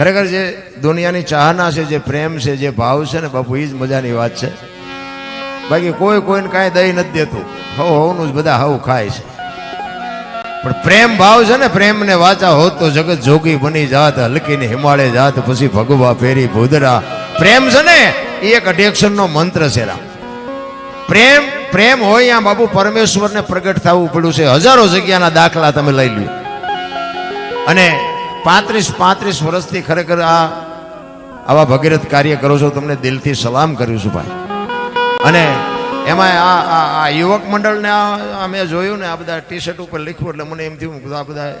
ખરેખર જે દુનિયાની ચાહના છે, જે પ્રેમ છે, જે ભાવ છે ને બાપુ એ જ મજાની વાત છે. બાકી કોઈ કોઈને કાંઈ દહીં નથી દેતું. હવ હવનું જ બધા હવ ખાય છે. પણ પ્રેમ ભાવ છે ને, પ્રેમને વાચા હોત તો જગત જોગી બની જાત, હલકીને હિમાળે જાત, પછી ભગવા ફેરી ભૂદરા. પ્રેમ છે ને એ એક અઢેક્ષણ નો મંત્ર છે રામ. પ્રેમ પ્રેમ હોય ત્યાં બાપુ પરમેશ્વરને પ્રગટ થવું પડ્યું છે. હજારો જગ્યાના દાખલા તમે લઈ લ્યો. અને પાંત્રીસ પાંત્રીસ વર્ષથી ખરેખર આ આવા ભગીરથ કાર્ય કરો છો, તમને દિલથી સલામ કર્યું છું ભાઈ. અને એમાં આ આ યુવક મંડળને આ મેં જોયું ને, આ બધા ટી શર્ટ ઉપર લખ્યું એટલે મને એમ થયું આ બધા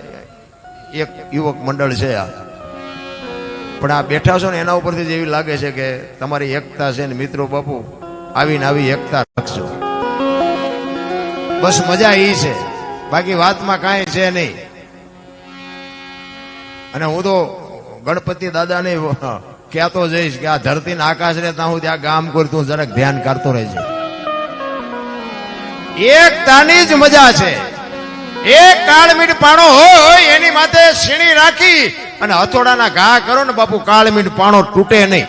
એક યુવક મંડળ છે આ. પણ આ બેઠા છો ને, એના ઉપરથી જ એવી લાગે છે કે તમારી એકતા છે ને, મિત્રો બાપુ, આવીને આવી એકતા રાખજો. બસ મજા એ છે. બાકી વાતમાં કાંઈ છે નહીં. અને હું તો ગણપતિ દાદાને કહેતો જઈશ કે આ ધરતી ને આકાશ ને ત્યાં હું ત્યાં ગામ કરતું જરાક ધ્યાન કરતો રહેજે. એકતાની જ મજા છે. એક કાળમીટ પાણો હોય એની માથે સીણી રાખી અને હથોડાના ઘા કરો ને બાપુ કાળમીટ પાણો તૂટે નહીં.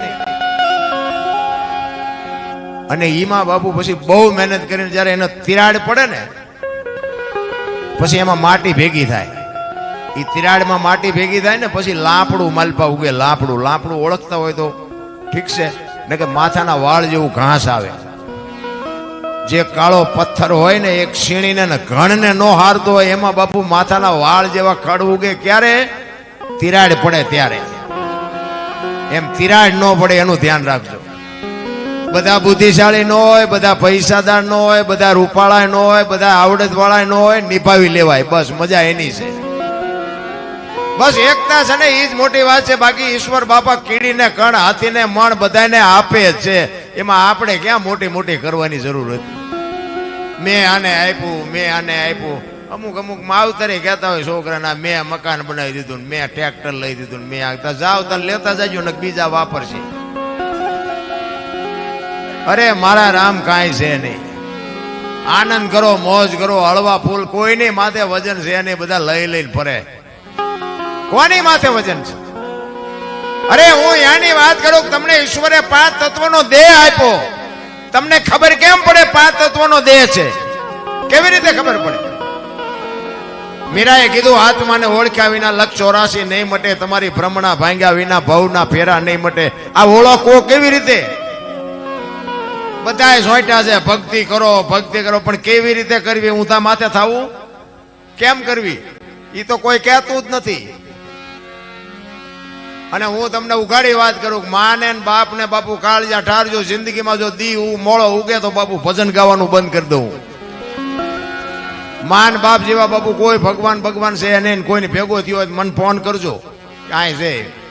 અને ઈમાં બાપુ પછી બહુ મહેનત કરીને જ્યારે એને તિરાડ પડે ને, પછી એમાં માટી ભેગી થાય. એ તિરાડમાં માટી ભેગી થાય ને પછી લાપડું માલપા ઉગે, લાપડું. લાપડું ઓળખતા હોય તો ઠીક છે ને કે માથાના વાળ જેવું ઘાસ આવે. જે કાળો પથ્થર હોય ને, એક શીણીને ને ઘણને નો હારતો હોય, એમાં બાપુ માથાના વાળ જેવા ખડ ઉગે ક્યારે? તિરાડ પડે ત્યારે. એમ તિરાડ ન પડે એનું ધ્યાન રાખજો. બધા બુદ્ધિશાળી ન હોય, બધા પૈસાદાર ન હોય, બધા રૂપાળા ન હોય, બધા આવડત વાળા ન હોય, નિભાવી લેવાય. બસ, મજા એની છે. બસ એકતા છે ને એ જ મોટી વાત છે. બાકી ઈશ્વર બાપા કીડીને કણ, હાથીને મણ બધાને આપે છે. એમાં આપણે ક્યાં મોટી મોટી કરવાની જરૂર હતી? મેં આને આપ્યું, મેં આને આપ્યું. અમુક અમુક માવતરે કહેતા હોય, છોકરાના, મેં મકાન બનાવી દીધું મેં ટ્રેક્ટર લઈ દીધું મેં આગતા જાવ તને લેતા જાજો ને બીજા વાપરશે. અરે, મારા રામ કાંઈ છે નહીં. આનંદ કરો, મોજ કરો, હળવા ફૂલ, કોઈની માથે વજન છે નહીં, બધા લઈ લઈને ફરે. કોની માથે વજન છે? અરે, હું યાની વાત કરું તમને ઈશ્વરે પાંચ તત્વનો દેહ આપ્યો. તમને ખબર કેમ પડે પાંચ તત્વનો દેહ છે? કેવી રીતે ખબર પડે? મીરાએ કીધું, આત્માને ઓળખ્યા વિના લક્ષ ચોરાશી નહીં મટે, તમારી ભ્રમણા ભાંગ્યા વિના ભવના ફેરા નહીં મટે. આ ઓળખવો કેવી રીતે? બધાએ સોંટ્યા છે, ભક્તિ કરો ભક્તિ કરો. પણ કેવી રીતે કરવી? હું તા માથે થાવું? કેમ કરવી? એ તો કોઈ કહેતું જ નથી. અને હું તમને ઉઘાડી વાત કરું માને ને બાપ ને બાપુ કાળજા ઠારજો, જિંદગીમાં જો દી હું મોળો ઉગે તો બાપુ ભજન ગાવાનું બંધ કરી દઉં. માન બાપ જેવા બાપુ કોઈ ભગવાન ભગવાન છે એને કોઈને ભેગો થયો હોય મને ફોન કરજો. કાંઈ છે.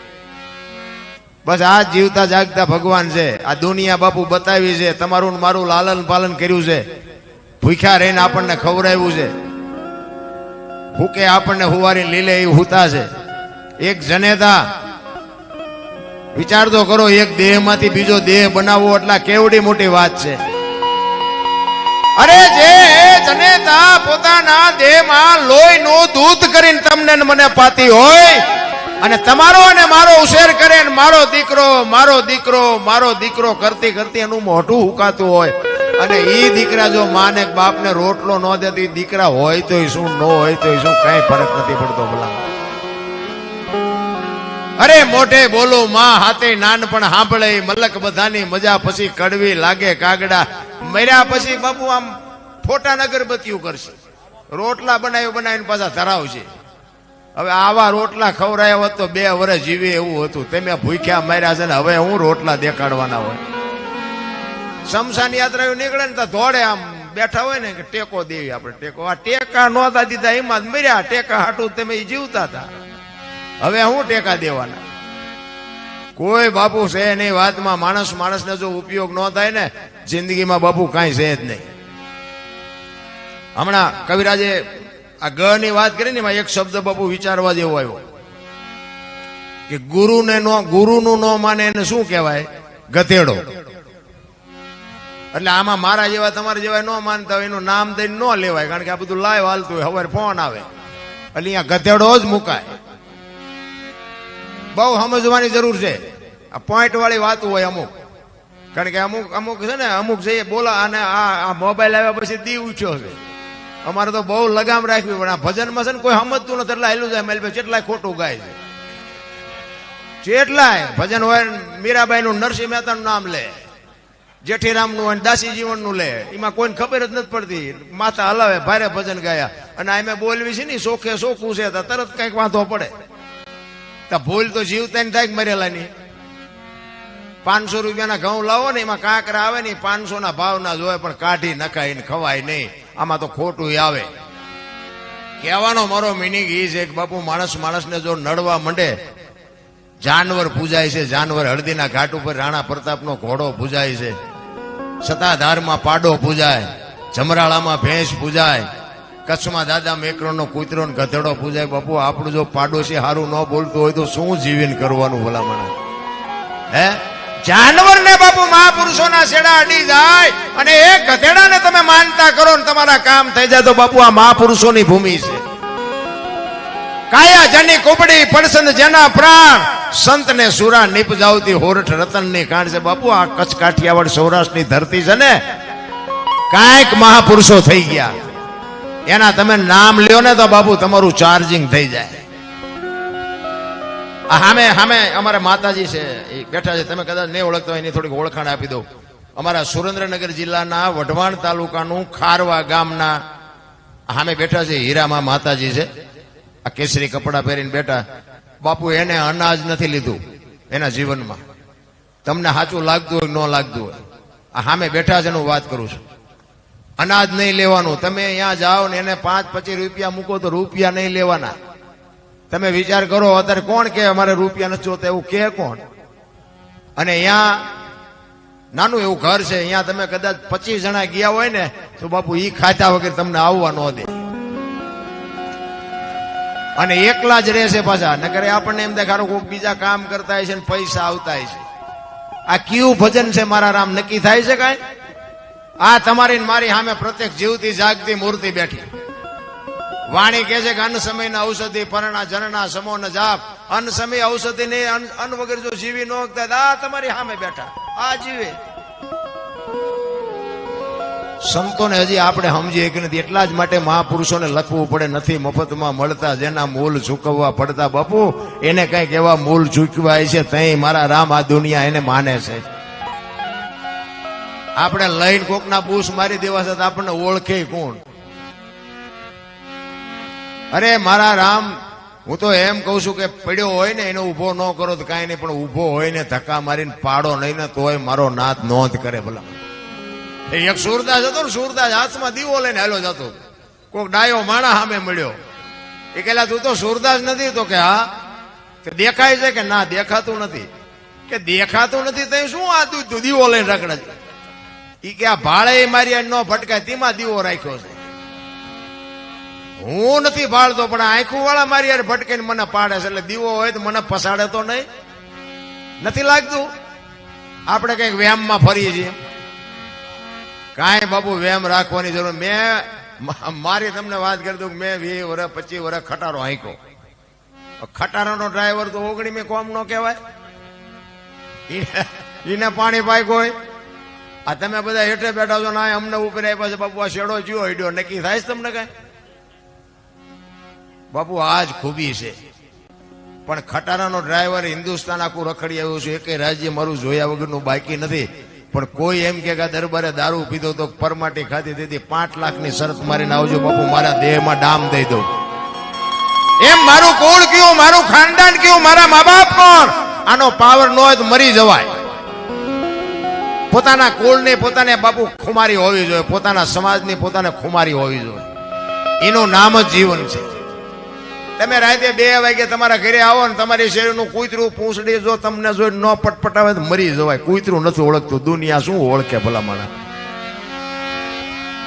બસ આ જીવતા જાગતા ભગવાન છે. આ દુનિયા બાપુ બતાવી છે. તમારું મારું લાલન પાલન કર્યું છે. ભૂખ્યા રહીને આપણને ખવડાવ્યું છે. ભૂકે આપણને હુવારી લીલે એ હુતા છે. એક જનેતા વિચાર તો કરો, એક દેહમાંથી બીજો દેહ બનાવવો એટલે કેવડી મોટી વાત છે. અરે જે જનેતા પોતાના દેહમાં લોહી નું દૂધ કરીને તમને મને પાતી હોય, અને તમારો અને મારો ઉછેર કરે મારો દીકરો મારો દીકરો મારો દીકરો કરતી કરતી એનું મોઢું હુકાતું હોય. અને એ દીકરા જો માને બાપને રોટલો ન દેતી, દીકરા હોય તો શું, ન હોય તો શું, કઈ ફરક નથી પડતો ભલા. અરે મોઢે બોલો, માં હાથે નાનપણ સાંભળે મલક બધાની મજા પછી કડવી લાગે કાગડા. મર્યા પછી બાપુ આમ ફોટા અગરબત્તીઓ કરશે. રોટલા બનાવી બનાવીને પાછા ધરાવશે. હવે આવા રોટલા ખવડાયા હોત તો બે વર્ષ જીવે એવું હતું. તમે ભૂખ્યા માર્યા છે ને હવે હું રોટલા દેખાડવાના હોય. શમશાન યાત્રા નીકળે ને તો ધોડે આમ બેઠા હોય ને કે ટેકો દેવી આપણે. ટેકો. આ ટેકા નહોતા દીધા, એમાં જ મર્યા. ટેકા હાટું તમે જીવતા હતા. હવે હું ટેકા દેવાના. કોઈ બાપુ છે નહીં, વાતમાં માણસ માણસને જો ઉપયોગ ન થાય ને, જિંદગીમાં બાપુ કાંઈ છે જ નહીં. હમણાં કવિરાજે આ ગ વાત કરી ને, એમાં એક શબ્દ બાપુ વિચારવા જેવો આવ્યો. કે ગુરુને નો, ગુરુનું ન માને એને શું કહેવાય? ગધેડો. એટલે આમાં મારા જેવા, તમારા જેવા ન માનતા હોય, એનું નામ દઈને ન લેવાય, કારણ કે આ બધું લાઈવ હાલતું હોય હવે ફોન આવે. એટલે અહીંયા ગધેડો જ મુકાય. બહુ સમજવાની જરૂર છે. આ પોઈન્ટ વાળી વાતો હોય અમુક. કારણ કે અમુક અમુક છે ને, અમુક છે બોલા અને આ મોબાઈલ આવ્યા પછી દી ઉઠ્યો છે. અમારે તો બહુ લગામ રાખવી પણ આ ભજનમાં છે ને કોઈ સમજતું નથી, એટલે હેલું જાય. મેલભાઈ કેટલાય ખોટું ગાય છે? જેટલાય ભજન હોય મીરાબાઈનું નરસિંહ મહેતાનું નામ લે. જેઠીરામનું હોય દાસી જીવનનું લે. એમાં કોઈને ખબર જ નથી પડતી. માથા હલાવે, ભારે ભજન ગાયા. અને આ મેં બોલવી છે ને સોખે સોખું છે તરત કંઈક વાંધો પડે. તો ભૂલ તો જીવતા ને થાય મરેલા મરેલાની. પાંચસો રૂપિયાના ઘઉં લાવો ને, એમાં કાંકરા આવે ને પાંચસો ના ભાવ ના જોવે પણ કાઢી નખાય ને ખવાય નહીં. આમાં તો ખોટું આવે. કહેવાનો મારો મિનિંગ એ છે કે બાપુ, માણસ માણસને જો નડવા માંડે, જાનવર પૂજાય છે, જાનવર હળદીના ઘાટ ઉપર રાણા પ્રતાપનો ઘોડો પૂજાય છે. સતાધારમાં પાડો પૂજાય, જમરાળામાં ભેંસ પૂજાય કચ્છમાં દાદા મેકરોનો કૂતરો ને ગધેડો પૂજાય, બાપુ, આપણું જો પાડોશી હારું ન બોલતું હોય તો શું જીવીને કરવાનું ભલામણ? હે? જાનવરને બાપુ, મહાપુરુષોના છેડા અડી જાય અને એ ગધેડાને તમે માનતા કરો ને તમારા કામ થઈ જાય તો બાપુ, આ મહાપુરુષોની ભૂમિ છે. કાયા જની કુબડી પડસન જેના પ્રાણ સંત ને સુરા નિપજાવતી હોરઠ રતનની કાંડ છે. બાપુ, આ કચ્છ કાઠિયાવાડ સૌરાષ્ટ્રની ધરતી છે ને, કાંઈક મહાપુરુષો થઈ ગયા. એના તમે નામ લ્યો ને તો બાપુ તમારું ચાર્જિંગ થઈ જાય. સામે સામે અમારા માતાજી છે, એ બેઠા છે. તમે કદાચ નહીં ઓળખતા હોય, એની થોડીક ઓળખાણ આપી દઉં. અમારા સુરેન્દ્રનગર જિલ્લાના વઢવાણ તાલુકાનું ખારવા ગામના સામે બેઠા છે, હીરામાં માતાજી છે. આ કેસરી કપડાં પહેરીને બેઠા. બાપુ, એને અનાજ નથી લીધું, એના જીવનમાં. તમને સાચું લાગતું હોય ન લાગતું હોય, આ સામે બેઠા છે એનું વાત કરું છું. અનાજ નહીં લેવાનું. તમે અહીંયા જાઓ ને એને પાંચ પચીસ રૂપિયા મૂકો તો રૂપિયા નહીં લેવાના. તમે વિચાર કરો, અત્યારે કોણ કે અમારે રૂપિયા નથી જોતા? એવું કે કોણ? અને અહીંયા નાનું એવું ઘર છે, અહીંયા તમે કદાચ પચીસ જણા ગયા હોય ને, તો બાપુ ઈ ખાતા વગર તમને આવવા ન દે. અને એકલા જ રહેશે પાછા. નકર આપણને એમ દેખાડો કોઈક બીજા કામ કરતા છે ને પૈસા આવતા છે. આ કયું ભજન છે મારા રામ? નક્કી થાય છે કાંઈ? આ તમારી મારી સામે પ્રત્યેક જીવતી, જાગતી મૂર્તિ બેઠી. વાણી કહે છે કે અન્ન સમયના ઔષધિ, પરણા જનના સમો ન જાપ. અન્ન સમય ઔષધિ ને અન્ન વગર જો જીવી ન આ તમારી સામે બેઠા. આ જીવે. સંતોને હજી આપણે સમજીએ કે નથી. એટલા જ માટે મહાપુરુષોને લખવું પડે. નથી મફતમાં મળતા જેના મૂલ ચૂકવવા પડતા બાપુ. એને કંઈક એવા મૂલ ચૂકવાય છે. તઈ મારા રામ આ દુનિયા એને માને છે. આપણે લઈને કોકના બૂસ મારી દેવા છે આપણને ઓળખે કોણ? અરે મારા રામ, હું તો એમ કઉ છું કે પડ્યો હોય ને એને ઊભો ન કરો તો કાંઈ નહીં, પણ ઊભો હોય ને ધક્કા મારીને પાડો નહીં ને તોય મારો નાથ નોંધ કરે ભલા. એક સુરદાસ હતો ને, સુરદાસ હાથમાં દીવો લઈને હેલો જતો. કોક ડાયો માણા સામે મળ્યો. એ કહેલા, તું તો સુરદાસ નથી? તો કે, હા. દેખાય છે કે ના, દેખાતું નથી. કે દેખાતું નથી તો શું આ તું દીવો લઈને રખડે છે? ઈ કે આ ભાળે મારી ન ભટકાય, તેમાં દીવો રાખ્યો છે. હું નથી ભાળતો, પણ આંખું વાળા મારી યાર ભટકાઈને મને પાડે છે, એટલે દીવો હોય તો મને પસાડે તો નહીં. નથી લાગતું? આપણે કંઈક વ્યામમાં ફરીએ છીએ. કાંઈ બાપુ વેમ રાખવાની જરૂર, મેં મારી તમને વાત કરી દઉં મેં વીસ વર્ષ, પચીસ વર્ષ ખટારો હાંક્યો. ખટારાનો ડ્રાઈવર તો ઓગણી મેં કોમ નો કહેવાય એને પાણી પાક હોય. આ તમે બધા હેઠે બેઠા છો ના અમને ઉપર આપ્યા છે. બાપુ, આ શેડો જીવો હેડ્યો? નક્કી થાય તમને કઈ? બાપુ, આ જ ખૂબી છે. પણ ખટારાનો ડ્રાઈવર હિન્દુસ્તાન આખું રખડી આવ્યું છે. એકે રાજ્ય મારું જોયા વગરનું બાકી નથી. પણ કોઈ એમ કે દરબારે દારૂ પીધો તો પરમાટી ખાધી દીધી. પાંચ લાખની શરત મારીને આવજો બાપુ. મારા દેહમાં ડામ દઈ દઉં. એમ મારું કુળ કયું? મારું ખાનદાન કયું? મારા મા બાપ કોણ? આનો પાવર ન હોય તો મરી જવાય. પોતાના કુળની પોતાને બાપુ ખુમારી હોવી જોઈએ. પોતાના સમાજની પોતાને ખુમારી હોવી જોઈએ. એનું નામ જ જીવન છે. તમે રાતે બે વાગે તમારા ઘરે આવો ને તમારી શરીરનું કૂતરું પૂંછડી જો તમને જો ન પટપટાવે તો મરી જવાય. કૂતરું નથી ઓળખતું. દુનિયા શું ઓળખે ભલા માણસ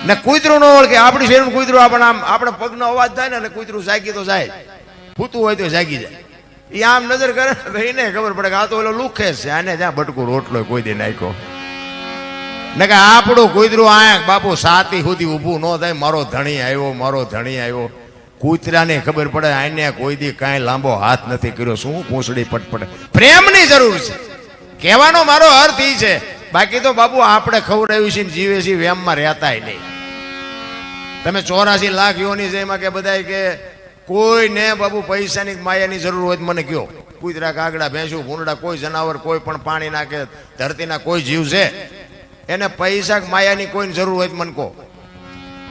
ને કૂતરું ન ઓળખે. આપણી શરીરનું કૂતરું આપણે આમ આપણે પગનો અવાજ થાય ને એટલે કૂતરું જાગી તો જાય. ફૂતું હોય તો જાગી જાય. એ આમ નજર કરે એને ખબર પડે કે આ તો ઓલો લુખે છે. આને જ્યાં ભટકું રોટલો કોઈ દે નાખ્યો. ને કે આપણું કૂતરું આયા બાપુ સાતી સુધી ઊભું ન થાય, મારો ધણી આવ્યો, મારો ધણી આવ્યો. કૂતરાને ખબર પડે આને કોઈ દી કાંઈ લાંબો હાથ નથી કર્યો. શું પૂંછડી પટપટ? પ્રેમની જરૂર છે. કહેવાનો મારો અર્થ એ છે. બાકી તો બાબુ આપણે ખવડાવ્યું છે જીવે છે, વેમમાં રહેતાય નહીં. તમે ચોરાસી લાખ યોની છે એમાં કે બધાય કે કોઈને બાબુ પૈસાની માયાની જરૂર હોય મને કયો. કૂતરા કાગડા ભેંસું ભૂંડા કોઈ જનાવર કોઈ પણ પાણી નાખે, ધરતીના કોઈ જીવ છે. એને પૈસા માયાની કોઈને જરૂર હોય મને કહો.